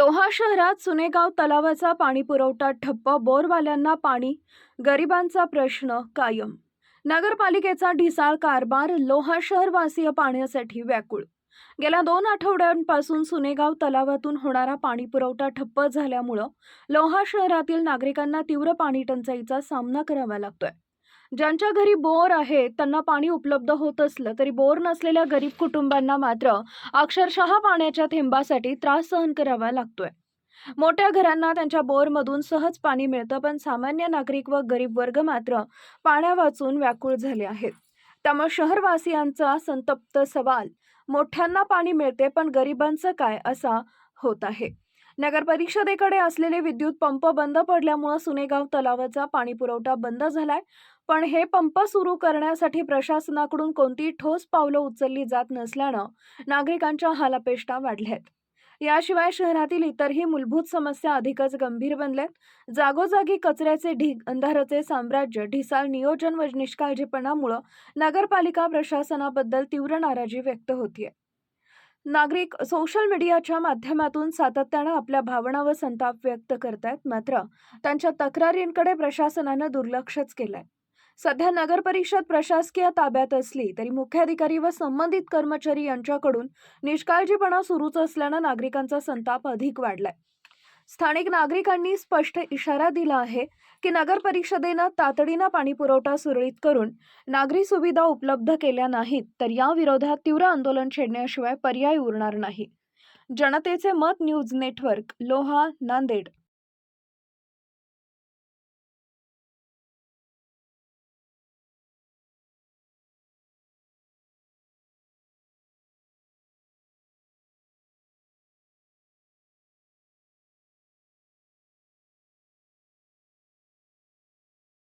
लोहा शहरात सुनेगाव तलावाचा पाणी पुरवठा ठप्प बोरवाल्यांना पाणी गरिबांचा प्रश्न कायम. नगरपालिकेचा ढिसाळ कारभार लोहा शहरवासीय पाण्यासाठी व्याकुळ. गेल्या दोन आठवड्यांपासून सुनेगाव तलावातून होणारा पाणी पुरवठा ठप्प झाल्यामुळं लोहा शहरातील नागरिकांना तीव्र पाणी टंचाईचा सामना करावा लागतोय. ज्यांच्या घरी बोर आहे त्यांना पाणी उपलब्ध होत असलं तरी बोर नसलेल्या गरीब कुटुंबांना मात्र अक्षरशः पाण्याच्या थेंबासाठी त्रास सहन करावा लागतोय. मोठ्या घरांना त्यांच्या बोरमधून सहज पाणी मिळतं पण सामान्य नागरिक व गरीब वर्ग मात्र पाण्यावाचून व्याकुळ झाले आहेत. त्यामुळे शहरवासियांचा संतप्त सवाल मोठ्यांना पाणी मिळते पण गरिबांचं काय असा होत आहे. नगर परिषदेकडे असलेले विद्युत पंप बंद पडल्यामुळं सुनेगाव तलावाचा पाणी पुरवठा बंद झालाय. पण हे पंप सुरू करण्यासाठी प्रशासनाकडून कोणतीही ठोस पावलं उचलली जात नसल्यानं नागरिकांच्या हालापेष्टा वाढल्या आहेत याशिवाय शहरातील इतरही मूलभूत समस्या अधिकच गंभीर बनल्यात. जागोजागी कचऱ्याचे ढीग अंधाराचे साम्राज्य ढिसाळ नियोजन व निष्काळजीपणामुळं नगरपालिका प्रशासनाबद्दल तीव्र नाराजी व्यक्त होतीये. नागरिक सोशल मीडियाच्या माध्यमातून सातत्यानं आपल्या भावना व संताप व्यक्त करतायत मात्र त्यांच्या तक्रारींकडे प्रशासनानं दुर्लक्षच केलंय. सध्या नगर परिषद प्रशासकीय ताब्यात असली तरी मुख्याधिकारी व संबंधित कर्मचारी यांच्याकडून निष्काळजीपणा सुरूच असल्यानं नागरिकांचा संताप अधिक वाढलाय. स्थानिक नागरिकांनी स्पष्ट इशारा दिला आहे की नगर परिषदेनं तातडीनं पाणी पुरवठा सुरळीत करून नागरी सुविधा उपलब्ध केल्या नाहीत तर या विरोधात तीव्र आंदोलन छेडण्याशिवाय पर्याय उरणार नाही. जनतेचे मत न्यूज नेटवर्क लोहा नांदेड.